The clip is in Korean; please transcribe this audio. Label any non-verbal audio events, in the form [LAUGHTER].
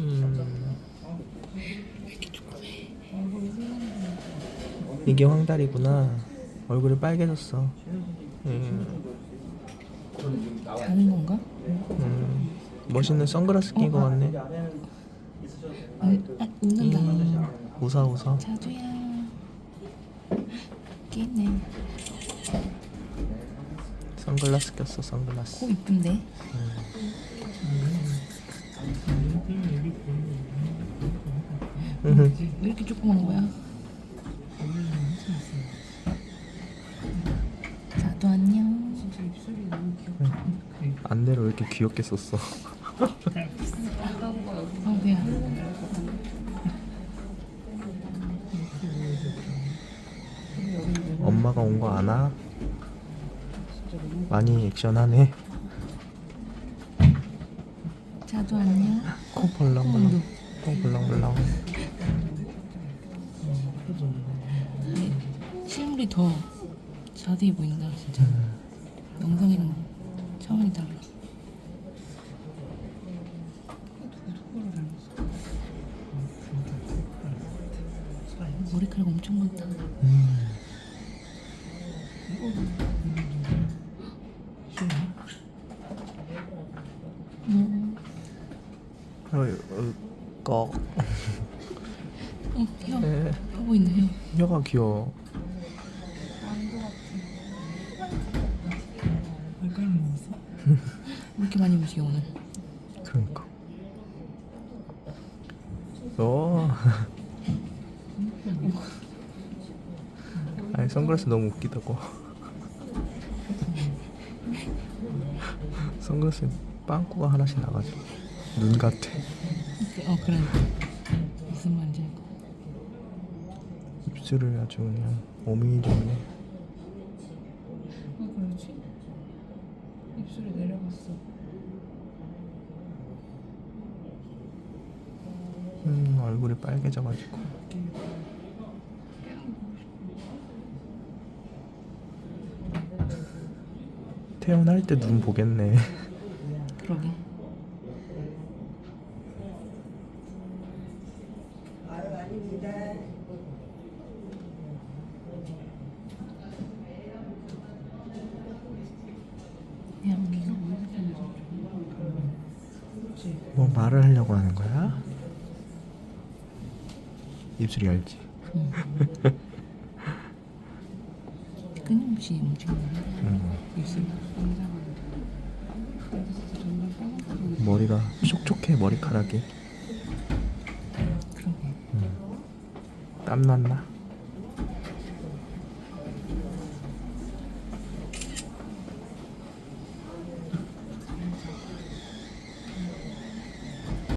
음. 이게 황달이구나. 얼굴이 빨개졌어. 음, 자는 건가? 음. 멋있는 선글라스 낀 거 같네. 음, 아, 웃는다. 음, 웃어 웃어. 자두야. 끼네. 선글라스 꼈어 선글라스. 코 이쁜데? 음. 왜 이렇게 조그만 거야? 자두 안녕. 안대를 왜 이렇게 귀엽게 썼어? 아 뭐야? 엄마가 온 거 아나? 많이 액션하네. 자두 안녕. 코 벌렁벌렁. 코 벌렁벌렁. 실물이 더 자세히 보인다 진짜. 영상이랑 차원이 달라. 머리카락 엄청 많다. 음. 어이, 어, 꺽. 어, 혀. 에, 혀 보인다, 혀. 혀가 귀여워. 왜 이렇게 많이 움직여, 오늘? 그러니까. 어. [LAUGHS] 아니 선글라스 너무 웃기다고. 선글라스 빵꾸가 하나씩 나가지고 눈 같아. 어, 그러니까. 무슨 말인지 입술을 아주 그냥 오미존네. 아, 그렇지? 입술이 내려갔어. 음 얼굴이 빨개져가지고. 태어날 때 눈 보겠네. 그러게. 양기가 뭐 말을 하려고 하는 거야? 입술이 얇지. [LAUGHS] 끊임없이 움직이는 음. 입술. 머리가 촉촉해 머리카락이. 그러게. 땀 났나?